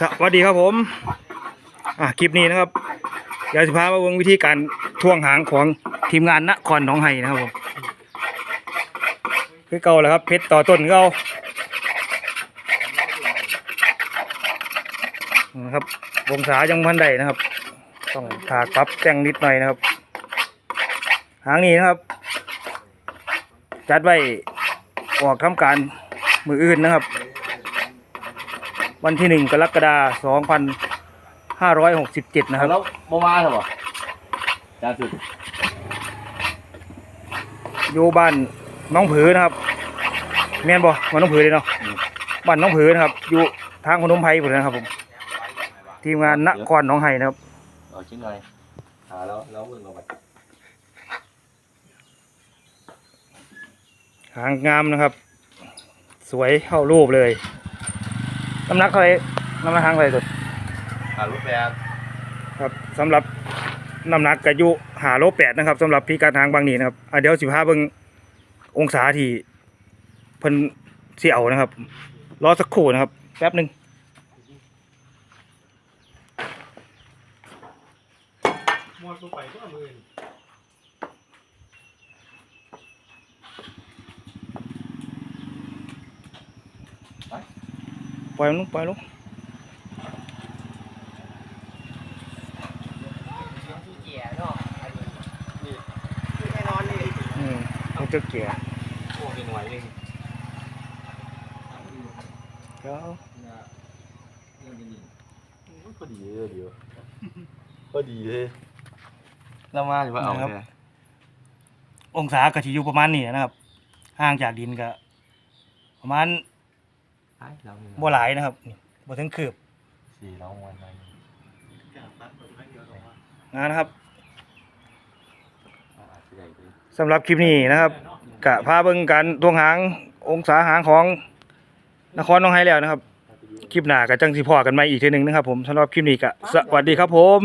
สวัสดีครับผม อะคลิปนี้นะครับเดี๋ยวสิพามาเบิ่งวิธีการท่วงหางของทีมงานนครหนองไห้นะครับผมคือเก่าแล้วครับเพชรต่อต้นเก่านะครับวงศายังพันใดนะครับ ต้องถากปับแต่งนิดหน่อยนะครับ หางนี้นะครับ จัดไว้ออกทำการมืออื่นนะครับ วันที่หนึ่งกรกฎาคมสองพันห้าร้อยหกสิบเจ็ดนะครับแล้วบ่มาเหรอจานสุดอยู่บ้านน้องผือนะครับแม่นบ่บ้านน้องผือเลยเนาะบ้านน้องผือนะครับ อยู่ทางพนมไพรผมนะครับผมทีมงานนครหน้องไห้นะครับเอาชิ้นหน่อยหาแล้วแล้วมึงลงไปหางงามนะครับ สวยเข้ารูปเลย น้ำหนักเท่าไหร่น้ำหนักหางเท่าไหร่ตัวหารูปแบบครับสำหรับน้ำหนักกระยุหาโลแปดนะครับสำหรับพี่การทางบางนี้นะครับอะเดี๋ยวสิพาเบิ่งองศาที่เพิ่นสิเอานะครับรอสักครู่นะครับ แป๊บหนึ่งมอดลงไปก็มือ ล่อยมันลงปล่อยลงเกียร์เนาะอันนี้นี่แน่นอนนี่อืมต้องเจอเกียร์โอ้เป็นหน่วยหนึงเดี๋ยวพอดีเลยเดียวพอดีเลยแล้วมาหรือว่าเอาแค่องศากะทิอยู่ประมาณนี้นะครับ ห่างจากดินก็ประมาณ ไอ้เราเนี่ยบ่หลายนะครับนี่บ่ถึงคืบสี่เราวันไปงานนะครับอาจจะใหญ่ไปสำหรับคลิปนี้นะครับกะพาเบิ่งการทวงหางองศาหางของนครหน้องไห้แล้วนะครับ คลิปหน้าก็จังสิพอกันใหม่อีกทีหนึงนะครับผมสำหรับคลิปนี้ก็สวัสดีครับผม